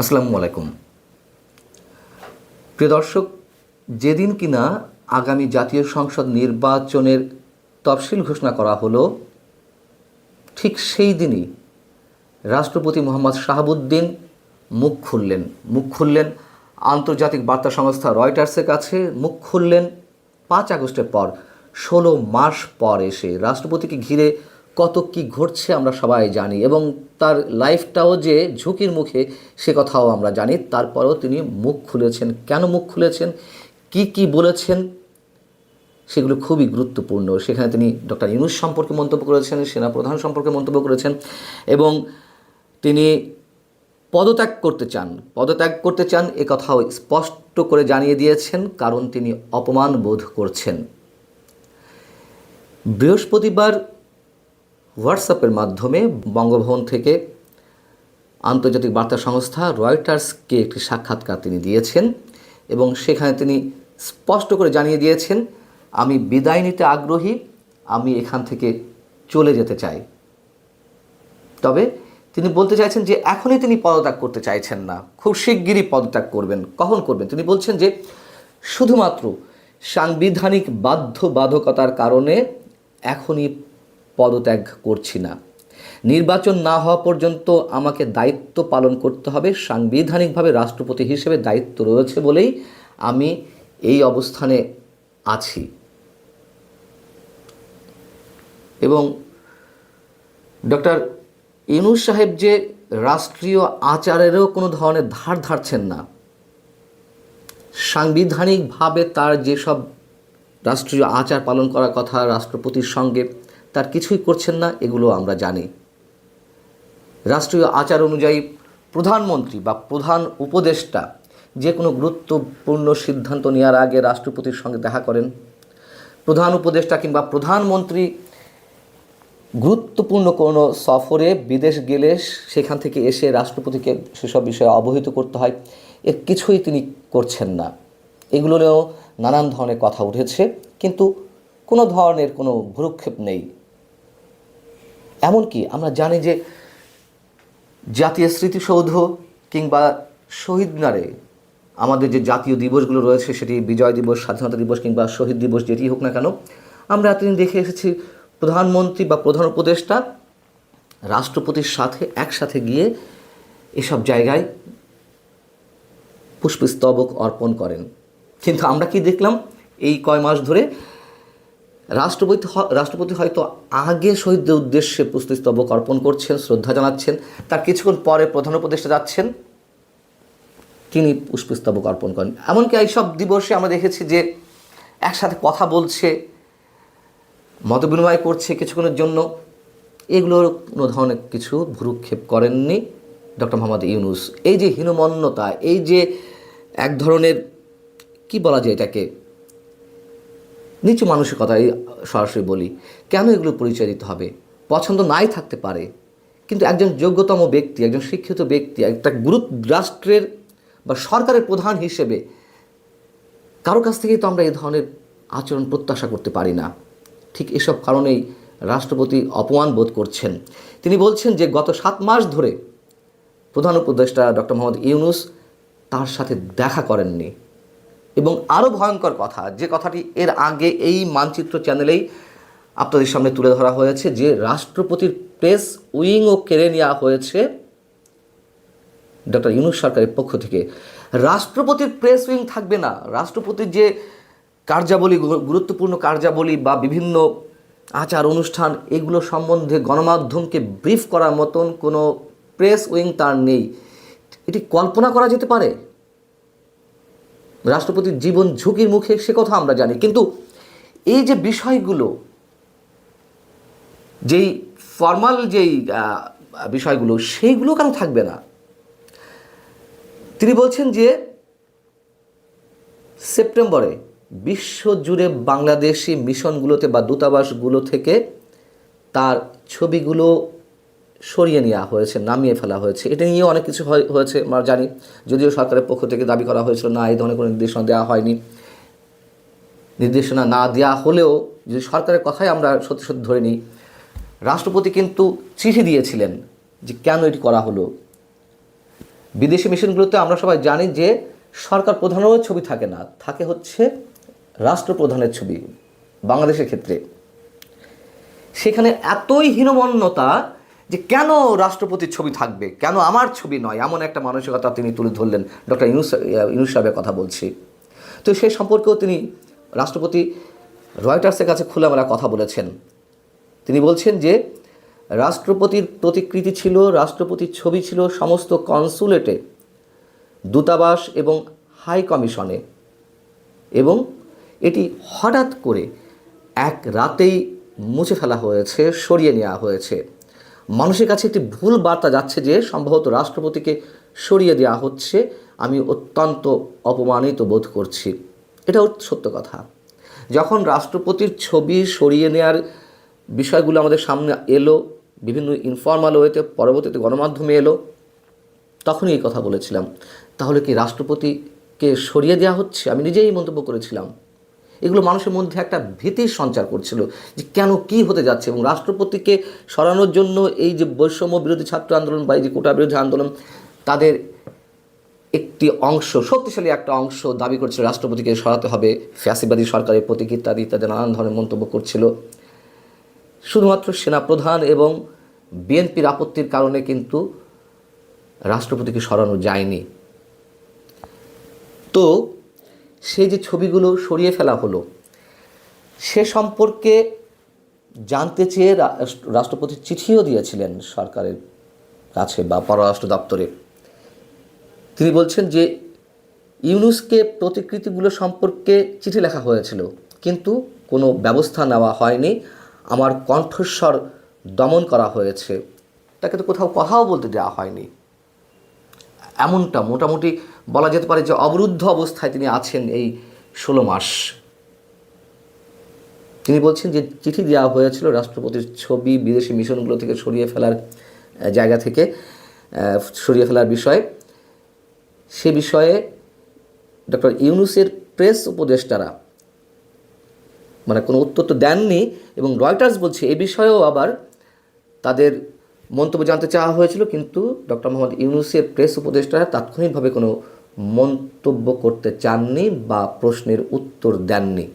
আসসালামু আলাইকুম। প্রিয় দর্শক, যেদিন কিনা আগামী জাতীয় সংসদ নির্বাচনের তফসিল ঘোষণা করা হলো, ঠিক সেই দিনই রাষ্ট্রপতি মোহাম্মদ শাহাবুদ্দিন মুখ খুললেন। মুখ খুললেন, আন্তর্জাতিক বার্তা সংস্থা রয়টার্সের কাছে মুখ খুললেন। পাঁচ আগস্টের পর, ষোলো মাস পর এসে রাষ্ট্রপতিকে ঘিরে কত কি ঘটছে আমরা সবাই জানি এবং তার লাইফটাও যে ঝুঁকির মুখে সে কথাও আমরা জানি। তারপরেও তিনি মুখ খুলেছেন। কেন মুখ খুলেছেন? কি কি বলেছেন? সেগুলো খুবই গুরুত্বপূর্ণ। সেখানে তিনি ডক্টর ইউনুস সম্পর্কে মন্তব্য করেছেন সেনাপ্রধান সম্পর্কে মন্তব্য করেছেন এবং তিনি পদত্যাগ করতে চান। পদত্যাগ করতে চান এ কথাও স্পষ্ট করে জানিয়ে দিয়েছেন, কারণ তিনি অপমান বোধ করছেন। বৃহস্পতিবার হোয়াটসঅ্যাপের মাধ্যমে বঙ্গভবন থেকে আন্তর্জাতিক বার্তা সংস্থা রয়টার্সকে একটি সাক্ষাৎকার তিনি দিয়েছেন এবং সেখানে তিনি স্পষ্ট করে জানিয়ে দিয়েছেন, আমি বিদায় নিতে আগ্রহী, আমি এখান থেকে চলে যেতে চাই। তবে তিনি বলতে চাইছেন যে, এখনই তিনি পদত্যাগ করতে চাইছেন না। খুব শিগগিরই পদত্যাগ করবেন। কখন করবেন? তিনি বলছেন যে, শুধুমাত্র সাংবিধানিক বাধ্যবাধকতার কারণে এখনই পদত্যাগ করছি না। নির্বাচন না হওয়া পর্যন্ত আমাকে দায়িত্ব পালন করতে হবে। সাংবিধানিকভাবে রাষ্ট্রপতি হিসেবে দায়িত্ব রয়েছে বলেই আমি এই অবস্থানে আছি। এবং ডক্টর ইউনুস সাহেব যে রাষ্ট্রীয় আচারেরও কোনো ধরনের ধার ধারছেন না। সাংবিধানিকভাবে তার যেসব রাষ্ট্রীয় আচার পালন করার কথা রাষ্ট্রপতির সঙ্গে তার কিছুই করছেন না, এগুলো আমরা জানি। রাষ্ট্রীয় আচার অনুযায়ী প্রধানমন্ত্রী বা প্রধান উপদেষ্টা যে কোনো গুরুত্বপূর্ণ সিদ্ধান্ত নেওয়ার আগে রাষ্ট্রপতির সঙ্গে দেখা করেন। প্রধান উপদেষ্টা কিংবা প্রধানমন্ত্রী গুরুত্বপূর্ণ কোনো সফরে বিদেশ গেলে সেখান থেকে এসে রাষ্ট্রপতিকে সেসব বিষয়ে অবহিত করতে হয়। এর কিছুই তিনি করছেন না। এগুলো নিয়েও নানান ধরনের কথা উঠেছে, কিন্তু কোনো ধরনের কোনো ভ্রুক্ষেপ নেই। এমনকি আমরা জানি যে জাতীয় স্মৃতিসৌধ কিংবা শহীদ নারে আমাদের যে জাতীয় দিবসগুলো রয়েছে, সেটি বিজয় দিবস, স্বাধীনতা দিবস কিংবা শহীদ দিবস যেটি হোক না কেন, আমরা এতদিন দেখে এসেছি প্রধানমন্ত্রী বা প্রধান উপদেষ্টা, রাষ্ট্রপতির সাথে, একসাথে গিয়ে এসব জায়গায় পুষ্পস্তবক অর্পণ করেন। কিন্তু আমরা কি দেখলাম? এই কয় মাস ধরে রাষ্ট্রপতি রাষ্ট্রপতি হয়তো আগে শহীদদের উদ্দেশ্যে পুষ্পস্তবক অর্পণ করছেন, শ্রদ্ধা জানাচ্ছেন, তার কিছুক্ষণ পরে প্রধান উপদেষ্টা যাচ্ছেন, তিনি পুষ্পস্তবক অর্পণ করেন। এমনকি এইসব দিবসে আমরা দেখেছি যে একসাথে কথা বলছে, মতবিনিময় করছে কিছুক্ষণের জন্য। এগুলোর কোনো ধরনের কিছু ভুরুক্ষেপ করেননি ডক্টর মোহাম্মদ ইউনুস। এই যে হীনমন্যতা, এই যে এক ধরনের, কি বলা যায় এটাকে নিচু মানসিকতাই সরাসরি বলি, কেন এগুলো পরিচয় দিতে হবে? পছন্দ নাই থাকতে পারে, কিন্তু একজন যোগ্যতম ব্যক্তি, একজন শিক্ষিত ব্যক্তি, একটা গুরুত্ব রাষ্ট্রের বা সরকারের প্রধান হিসেবে কারও কাছ থেকেই তো আমরা এই ধরনের আচরণ প্রত্যাশা করতে পারি না। ঠিক এসব কারণেই রাষ্ট্রপতি অপমান বোধ করছেন। তিনি বলছেন যে গত সাত মাস ধরে প্রধান উপদেষ্টা ডক্টর মোহাম্মদ ইউনুস তার সাথে দেখা করেননি। এবং আরও ভয়ঙ্কর কথা, যে কথাটি এর আগে এই মানচিত্র চ্যানেলেই আপনাদের সামনে তুলে ধরা হয়েছে, যে রাষ্ট্রপতির প্রেস উইংও কেড়ে নেওয়া হয়েছে ডক্টর ইউনুস সরকারের পক্ষ থেকে। রাষ্ট্রপতির প্রেস উইং থাকবে না। রাষ্ট্রপতির যে কার্যাবলী গুরুত্বপূর্ণ কার্যাবলী বা বিভিন্ন আচার, অনুষ্ঠান, এগুলো সম্বন্ধে গণমাধ্যমকে ব্রিফ করার মতন কোনো প্রেস উইং তার নেই। এটি কল্পনা করা যেতে পারে। রাষ্ট্রপতির জীবন ঝুঁকির মুখে সে কথা আমরা জানি। কিন্তু এই যে বিষয়গুলো, যেই ফর্মাল যেই বিষয়গুলো, সেইগুলো কেন থাকবে না? তিনি বলছেন যে সেপ্টেম্বরে বিশ্বজুড়ে বাংলাদেশি মিশনগুলোতে বা দূতাবাসগুলো থেকে তার ছবিগুলো সরিয়ে নেওয়া হয়েছে, নামিয়ে ফেলা হয়েছে। এটা নিয়ে অনেক কিছু হয়- হয়েছে, আমরা জানি। যদিও সরকারের পক্ষ থেকে দাবি করা হয়েছিল, না, এই ধরনের কোনো নির্দেশনা দেওয়া হয়নি। নির্দেশনা না দেওয়া হলেও যদি সরকারের কথাই আমরা সত্যি সত্যি ধরে নিই, রাষ্ট্রপতি কিন্তু চিঠি দিয়েছিলেন যে কেন এটি করা হলো। বিদেশি মিশনগুলোতে আমরা সবাই জানি যে সরকার প্রধানেরও ছবি থাকে না, থাকে হচ্ছে রাষ্ট্রপ্রধানের ছবি বাংলাদেশের ক্ষেত্রে। সেখানে এতই হীনমন্যতা যে কেন রাষ্ট্রপতির ছবি থাকবে? কেন আমার ছবি নয়? এমন একটা মানসিকতা তিনি তুলে ধরলেন ডক্টর ইউনুস ইউনুস সাহেবের কথা বলছি। তো সেই সম্পর্কেও তিনি রাষ্ট্রপতি রয়টার্সের কাছে খোলামেলা কথা বলেছেন। তিনি বলছেন যে, রাষ্ট্রপতির প্রতিকৃতি ছিল, রাষ্ট্রপতির ছবি ছিল সমস্ত কনসুলেটে দূতাবাস এবং হাই কমিশনে। এবং এটি হঠাৎ করে এক রাতেই মুছে ফেলা হয়েছে, সরিয়ে নেওয়া হয়েছে। মানুষের কাছে একটি ভুল বার্তা যাচ্ছে যে সম্ভবত রাষ্ট্রপতিকে সরিয়ে দেওয়া হচ্ছে। আমি অত্যন্ত অপমানিত বোধ করছি। এটাও সত্য কথা। যখন রাষ্ট্রপতির ছবি সরিয়ে নেওয়ার বিষয়গুলো আমাদের সামনে এলো, বিভিন্ন ইনফর্মাল ওয়েতে পরবর্তীতে গণমাধ্যমে এলো, তখনই এই কথা বলেছিলাম। তাহলে কি রাষ্ট্রপতিকে সরিয়ে দেওয়া হচ্ছে? আমি নিজেই মন্তব্য করেছিলাম। এগুলো মানুষের মধ্যে একটা ভীতির সঞ্চার করছিল যে কেন কি হতে যাচ্ছে এবং রাষ্ট্রপতিকে সরানোর জন্য এই যে বৈষম্য বিরোধী ছাত্র আন্দোলন বা এই যে কোটা বিরোধী আন্দোলন, তাদের একটি অংশ, শক্তিশালী একটা অংশ দাবি করছিল রাষ্ট্রপতিকে সরাতে হবে। ফ্যাসিবাদী সরকারের প্রতীক ইত্যাদি ইত্যাদি নানান ধরনের মন্তব্য করছিল। শুধুমাত্র সেনাপ্রধান এবং বিএনপির আপত্তির কারণে কিন্তু রাষ্ট্রপতিকে সরানো যায়নি। তো সেই যে ছবিগুলো সরিয়ে ফেলা হলো, সে সম্পর্কে জানতে চেয়ে রাষ্ট্রপতি চিঠিও দিয়েছিলেন সরকারের কাছে বা পররাষ্ট্র দপ্তরে। তিনি বলছেন যে, ইউনুসকে প্রতিকৃতিগুলো সম্পর্কে চিঠি লেখা হয়েছিল, কিন্তু কোনো ব্যবস্থা নেওয়া হয়নি। আমার কণ্ঠস্বর দমন করা হয়েছে। তাকে তো কোথাও কথাও বলতে দেওয়া হয়নি। এমনটা মোটামুটি বলা যেতে পারে যে অবরুদ্ধ অবস্থায় তিনি আছেন এই ষোলো মাস। তিনি বলছেন যে চিঠি দেওয়া হয়েছিল রাষ্ট্রপতির ছবি বিদেশি মিশনগুলো থেকে সরিয়ে ফেলার জায়গা থেকে সরিয়ে ফেলার বিষয়ে। সে বিষয়ে ডক্টর ইউনুসের প্রেস উপদেষ্টারা মানে কোনো উত্তর তো দেননি এবং রয়টার্স বলছে এ বিষয়েও আবার তাদের মন্তব্য জানতে চাওয়া হয়েছিল, কিন্তু ডক্টর মোহাম্মদ ইউনুসের প্রেস উপদেষ্টারা তাৎক্ষণিকভাবে কোনো মন্তব্য করতে চাননি বা প্রশ্নের উত্তর দেননি।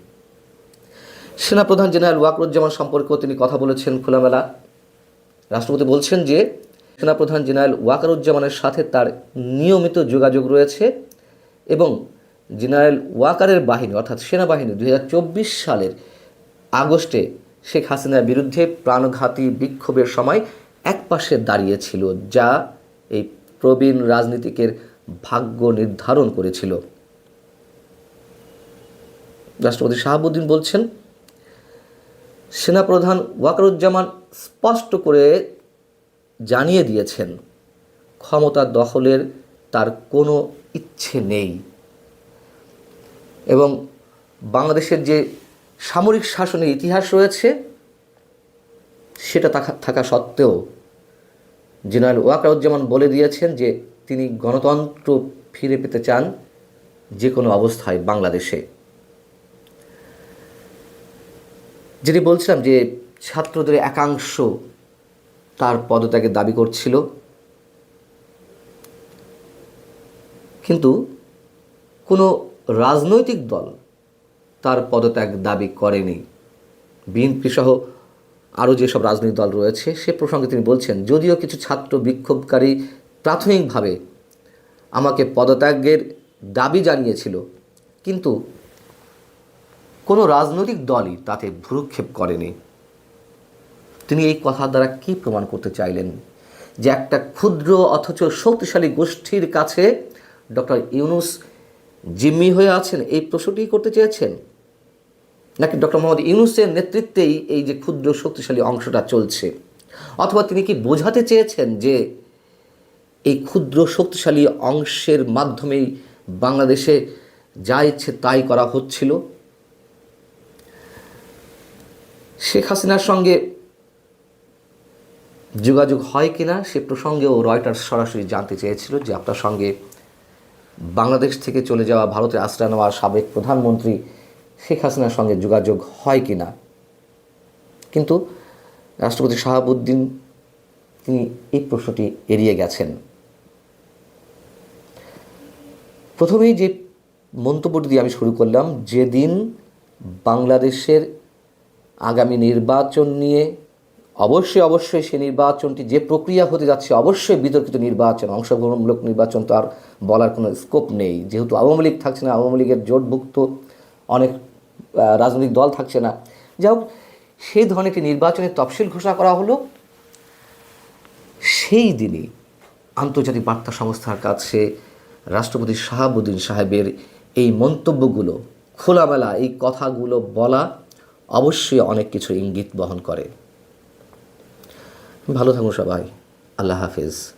সেনাপ্রধান জেনারেল ওয়াকরুজ্জামান সম্পর্কেও তিনি কথা বলেছেন খোলামেলা। রাষ্ট্রপতি বলছেন যে, সেনাপ্রধান জেনারেল ওয়াকারুজ্জামানের সাথে তার নিয়মিত যোগাযোগ রয়েছে এবং জেনারেল ওয়াকারের বাহিনী, অর্থাৎ সেনাবাহিনী, দুই হাজার চব্বিশ সালের আগস্টে শেখ হাসিনার বিরুদ্ধে প্রাণঘাতী বিক্ষোভের সময় একপাশে দাঁড়িয়েছিল, যা এই প্রবীণ রাজনীতিকের ভাগ্য নির্ধারণ করেছিল। রাষ্ট্রপতি শাহাবুদ্দিন বলছেন, সেনাপ্রধান ওয়াকারুজ্জামান স্পষ্ট করে জানিয়ে দিয়েছেন, ক্ষমতা দখলের তার কোনো ইচ্ছে নেই। এবং বাংলাদেশের যে সামরিক শাসনের ইতিহাস রয়েছে সেটা থাকা- সত্ত্বেও জেনারেল ওয়াকারুজ্জামান বলে দিয়েছেন যে তিনি গণতন্ত্র ফিরে পেতে চান যে কোনো অবস্থায় বাংলাদেশে। যেটি বলছিলাম যে ছাত্রদের একাংশ তার পদত্যাগের দাবি করছিল। কিন্তু কোনো রাজনৈতিক দল তার পদত্যাগ দাবি করেনি। বিএনপি সহ আরও যেসব রাজনৈতিক দল রয়েছে, সে প্রসঙ্গে তিনি বলছেন, যদিও কিছু ছাত্র বিক্ষোভকারী প্রাথমিকভাবে আমাকে পদত্যাগের দাবি জানিয়েছিল, কিন্তু কোনো রাজনৈতিক দলই তাতে ভ্রুক্ষেপ করেনি। তিনি এই কথার দ্বারা কি প্রমাণ করতে চাইলেন? যে একটা ক্ষুদ্র অথচ শক্তিশালী গোষ্ঠীর কাছে ডক্টর ইউনুস জিম্মি হয়ে আছেন, এই প্রশ্নটি করতে চেয়েছেন? নাকি ডক্টর মোহাম্মদ ইউনুসের নেতৃত্বেই এই যে ক্ষুদ্র শক্তিশালী অংশটা চলছে? অথবা তিনি কি বোঝাতে চেয়েছেন যে এই ক্ষুদ্র শক্তিশালী অংশের মাধ্যমেই বাংলাদেশে যা ইচ্ছে তাই করা হচ্ছিল? শেখ হাসিনার সঙ্গে যোগাযোগ হয় কিনা সে প্রসঙ্গেও রয়টার্স সরাসরি জানতে চেয়েছিল যে আপনার সঙ্গে বাংলাদেশ থেকে চলে যাওয়া ভারতে আশ্রয় নেওয়া সাবেক প্রধানমন্ত্রী শেখ হাসিনার সঙ্গে যোগাযোগ হয় কিনা কিন্তু রাষ্ট্রপতি শাহাবুদ্দিন, তিনি এই প্রশ্নটি এড়িয়ে গেছেন। প্রথমেই যে মন্তব্যটি দিয়ে আমি শুরু করলাম, যেদিন বাংলাদেশের আগামী নির্বাচন নিয়ে অবশ্যই অবশ্যই সেই নির্বাচনটি যে প্রক্রিয়া হতে যাচ্ছে, অবশ্যই বিতর্কিত নির্বাচন, অংশগ্রহণমূলক নির্বাচন তো আর বলার কোনো স্কোপ নেই। যেহেতু আওয়ামী লীগ থাকছে না, আওয়ামী লীগের জোটভুক্ত অনেক রাজনৈতিক দল থাকছে না। যাই হোক, সেই ধরনের একটি নির্বাচনের তফসিল ঘোষণা করা হলো। সেই দিনই আন্তর্জাতিক বার্তা সংস্থার কাছে রাষ্ট্রপতি শাহাবুদ্দিন সাহেবের এই মন্তব্যগুলো, খোলামেলা এই কথাগুলো বলা অবশ্যই অনেক কিছু ইঙ্গিত বহন করে। ভালো থাকুন সবাই। আল্লাহ হাফিজ।